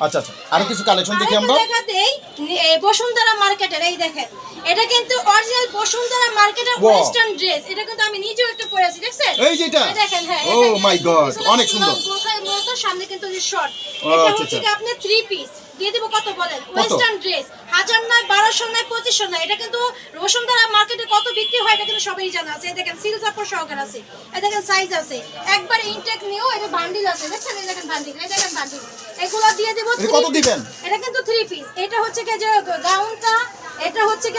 আচ্ছা আচ্ছা। আরও কিছু কালেকশন দেখি আমরা? দেখাতেই, বসুন্ধরা মার্কেটের এই দেখেন। এটা কিন্তু অরিজিনাল বসুন্ধরা মার্কেটের ওয়েস্টার্ন ড্রেস এটা কিন্তু আমি নিজেও একটু পরেছি দেখছেন? এই যে এটা? দেখেন হ্যাঁ ও মাই গড অনেক সুন্দর। গোখায় মতো সামনে কিন্তু শর্ট এটা আচ্ছা, হচ্ছে আপনার কি আপনি থ্রি পিস দিয়ে দিব কত বলেন? ওয়েস্টার্ন ড্রেস হাজার নয় বারোশো নয় পঁচিশশো নয় এটা কিন্তু বসুন্ধরা মার্কেটে কত বিক্রি হয় এটা কিন্তু সবাই জানা আছে। দেখেন সিল চাপড় সহকার আছে দেখেন সাইজ আছে। একবার ইনটেক নিয়েও এটা বান্ডিল আছে দেখছেন? এই দেখেন বান্ডিল এই দেখেন বান্ডিল এগুলো দিয়ে দেবো কত দিবেন? এটা কিন্তু থ্রি পিস এটা হচ্ছে কি যে গাউনটা এটা হচ্ছে কি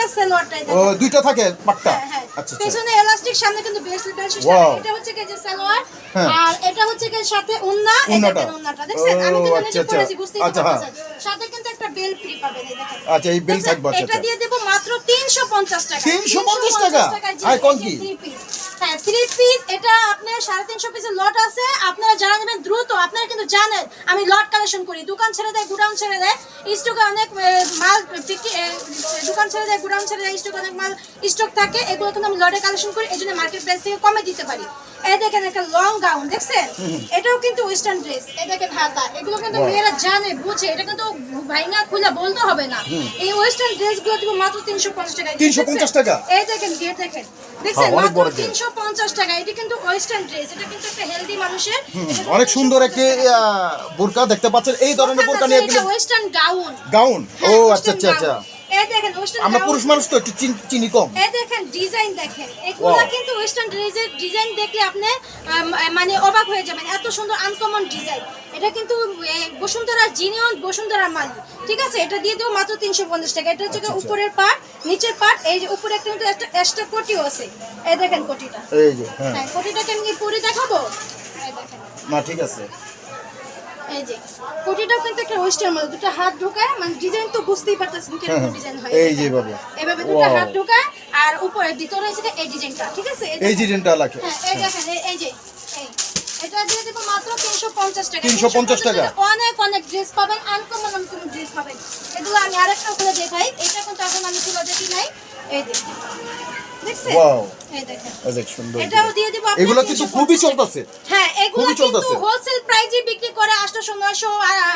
ও দুইটা থাকে পাট্টা হ্যাঁ, হ্যাঁ। আচ্ছা আচ্ছা পেছনে এলাস্টিক সামনে কিন্তু বেস. এটা হচ্ছে কি যে সালোয়ার হ্যাঁ। আর এটা হচ্ছে কি সাথে এটা। দেখছেন আমি কিন্তু আচ্ছা, আচ্ছা। বুঝতেই হ্যাঁ। পারছেন সাথে কিন্তু একটা বেল ফ্রি পাবেন এই দেখেন আচ্ছা এই বেল থাকবে আচ্ছা এটা আচ্ছা দিয়ে দেব মাত্র 350 টাকা 350 টাকা? জি, কোন কি? হ্যাঁ থ্রি পিস এটা আপনার সাড়ে তিনশো পিসের লট আছে আপনারা যারা নেবেন দ্রুত আপনারা কিন্তু জানেন আমি লট কালেকশন করি দোকান ছেড়ে দেয় গুডাউন ছেড়ে দেয় স্টকে অনেক মাল বিক্রি দোকান ছেড়ে দেয় গুডাউন ছেড়ে দেয় স্টকে অনেক মাল স্টক থাকে এগুলো কিন্তু আমি লটে কালেকশন করি এই জন্য মার্কেট প্রাইস থেকে কমে দিতে পারি। এই দেখেন একটা লং গাউন দেখছেন? এটাও কিন্তু ওয়েস্টার্ন ড্রেস এই দেখেন হাতা এগুলো কিন্তু মেয়েরা জানে বুঝে এটা কিন্তু ভাইঙ্গা খুলে বলতে হবে না। এই ওয়েস্টার্ন ড্রেসগুলো দিব মাত্র তিনশো পঞ্চাশ টাকা 350 টাকা? এই দেখেন গিয়ে দেখেন। দেখছেন হ্যাঁ, মাত্র বড় gate। তিনশো পঞ্চাশ টাকা এটা কিন্তু ওয়েস্টার্ন ড্রেস এটা কিন্তু একটা হেলদি মানুষের অনেক সুন্দর একটি বোরকা দেখতে পাচ্ছেন এই ধরনের বোরকা নিয়ে ওয়েস্টার্ন গাউন গাউন ও আচ্ছা আচ্ছা আচ্ছা। এই দেখেন ওয়েস্টার্ন আমরা পুরুষ মানুষ তো একটু চিনি কম। এই দেখেন ডিজাইন দেখেন। এগুলো কিন্তু ওয়েস্টার্ন ড্রেসের ডিজাইন দেখলে আপনি মানে অবাক হয়ে যাবেন এত সুন্দর আনকমন ডিজাইন এটা কিন্তু বসুন্ধরা জিনিয়ন বসুন্ধরা মাল। ঠিক আছে? এটা দিয়ে দেবো মাত্র তিনশো পঞ্চাশ টাকা। এটা হচ্ছে আচ্ছা, আচ্ছা। উপরের পার্ট নিচের পার্ট এই যে উপরে একটা কিন্তু একটা এক্সট্রা কোটিও আছে। এই দেখেন কোটিটা। এই যে হ্যাঁ। হ্যাঁ কোটিটাকে আমি পরে দেখাবো? না ঠিক আছে। এই যে কোটিটাও কিন্তু একটা ওয়েস্টার্ন দুটো হাত ঢোকায় মানে ডিজাইন তো বুঝতেই পারতেছেন হ্যাঁ, কীরকম হ্যাঁ। ডিজাইন হয় এই যে এভাবে। এভাবে দুটো হাত ঢোকায় আর উপরে ভিতরে হচ্ছে এই ডিজাইনটা ঠিক আছে? এই ডিজাইনটা লাগে হ্যাঁ এই দেখেন এই- এই যে এই। এটা দিয়ে দেবো মাত্র 350 টাকা। 350 টাকা? অনেক অনেক ড্রেস পাবেন আনকমন আনকমন ড্রেস পাবেন। এগুলো আমি আরেকটা খুলে দেখাই। এটা কিন্তু এখন আমি খুলে দেখি নাই। এই দেখেন। দেখছেন? এই দেখেন। এই দেখ সুন্দর এটাও দিয়ে দেবো আপনার এগুলো কিন্তু খুবই চলতেছে। হ্যাঁ এগুলো কিন্তু হোলসেল প্রাইজে বিক্রি করে 800 900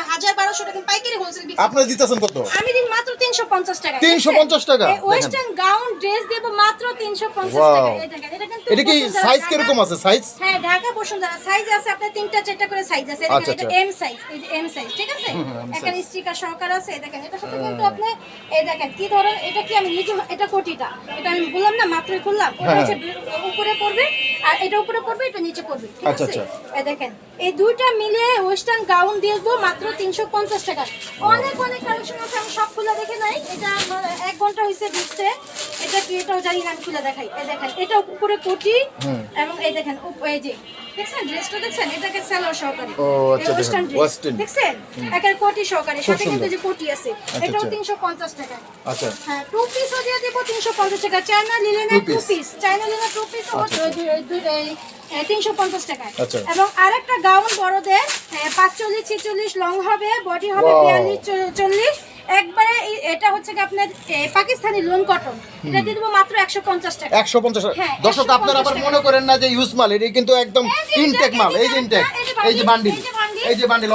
1000 1200 টাকা পাইকারি হোলসেল বিক্রি আপনারা দিতেছেন কত? আমি দিন মাত্র 350 টাকা 350 টাকা? ওয়েস্টার্ন গাউন ড্রেস দেব মাত্র 350 টাকা। এই দেখেন এটা কিন্তু এটা কি সাইজ ঢাকা- কীরকম আছে? সাইজ হ্যাঁ ঢাকা বসুন্ধরা। সাইজ আছে আপনার তিনটা চারটা করে সাইজ আছে। আচ্ছা, এটা। এম সাইজ এই যে এম সাইজ ঠিক আছে? হুম, হুম, এখানে স্টিকার সহকার আছে। এই দেখেন এটা সাথে কিন্তু আপনি এই দেখেন কি ধরেন এটা কি আমি নিজে এটা কোটিটা। এটা আমি বললাম না মাত্রই খুললাম। ওটা হ্যাঁ। হচ্ছে উপরে পড়বে আর এটা উপরে পড়বে এটা নিচে পড়বে ঠিক আচ্ছা, আছে? আচ্ছা। এই দেখেন এই দুইটা মিলে ওয়েস্টার্ন গাউন দিয়ে দেবো মাত্র তিনশো পঞ্চাশ টাকা। অনেক অনেক কালেকশন আছে আমি সব খুলে দেখে নাই। এটা এক ঘণ্টা হয়েছে দিচ্ছে এটা কি এটাও জানি না আমি খুলে দেখাই। এই দেখেন এটা উপরে কোটি এবং এই দেখেন এই যে দেখছেন? ড্রেসটা দেখছেন? এটাকে সেলোর সহকারে। ও, আচ্ছা, এই ওয়েস্টার্ন দেখেন, ড্রেস western। দেখছেন? একের কোটি সহকারে। সাথে কিন্তু যে কোটি আছে আচ্ছা, এটাও আচ্ছা। টাকা। আচ্ছা। হ্যাঁ টু দিয়ে দেবো টাকা। চায়না লিলেনের Two টু পিস চায়না লিলেনের টু পিস তিনশো পঞ্চাশ টাকা আচ্ছা। এবং আরেকটা গাউন বড়দের পাঁচচল্লিশ ছিচল্লিশ লং হবে বডি হবে. বিয়াল্লিশ চল্লিশ। একবারে এটা হচ্ছে কি আপনার পাকিস্তানি লোন কটন এটা দিয়ে দেবো মাত্র একশো পঞ্চাশ টাকা। একশো পঞ্চাশ হ্যাঁ, দর্শক আপনারা আবার মনে করেন না যে ইউজ মাল এটা কিন্তু একদম ইনটেক মাল এই যে ইনটেক এই যে বান্ডিল। এই যে বান্ডিল